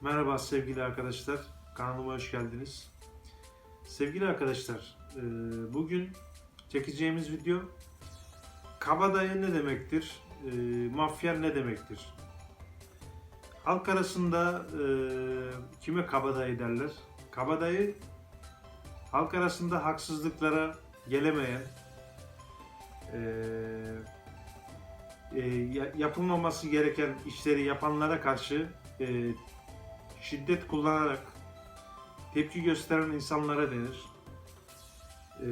Merhaba sevgili arkadaşlar, kanalıma hoş geldiniz. Sevgili arkadaşlar, e, bugün çekeceğimiz video kabadayı ne demektir, e, mafya ne demektir? Halk arasında e, kime kabadayı derler? Kabadayı halk arasında haksızlıklara gelemeyen, ya- yapılmaması gereken işleri yapanlara karşı şiddet kullanarak tepki gösteren insanlara denir. E,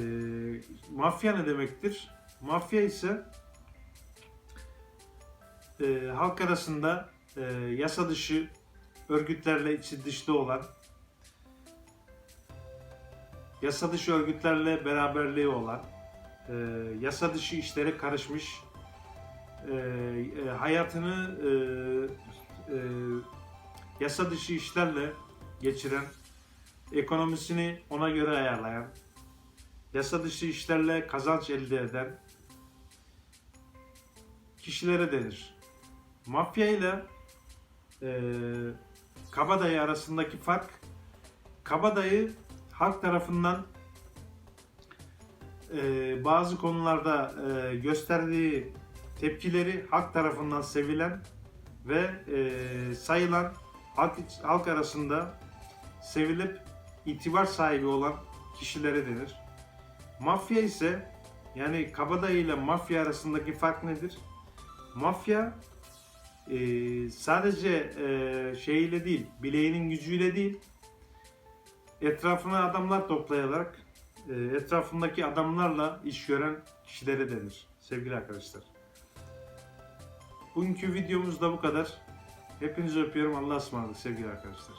mafya ne demektir? Mafya ise e, halk arasında e, yasa dışı örgütlerle içi dışlı olan yasa dışı örgütlerle beraberliği olan e, yasa dışı işlere karışmış e, e, hayatını e, yasa dışı işlerle geçiren, ekonomisini ona göre ayarlayan, yasa dışı işlerle kazanç elde eden kişilere denir. Mafya ile e, kabadayı arasındaki fark, kabadayı halk tarafından e, bazı konularda e, gösterdiği tepkileri halk tarafından sevilen ve e, sayılan halk, halk arasında sevilip itibar sahibi olan kişilere denir. Mafya ise yani kabadayı ile mafya arasındaki fark nedir? Mafya e, sadece e, şeyiyle değil, bileğinin gücüyle değil, etrafına adamlar toplayarak e, etrafındaki adamlarla iş gören kişilere denir sevgili arkadaşlar. Bugünkü videomuz da bu kadar. Hepinizi öpüyorum. Allah'a ısmarladık sevgili arkadaşlar.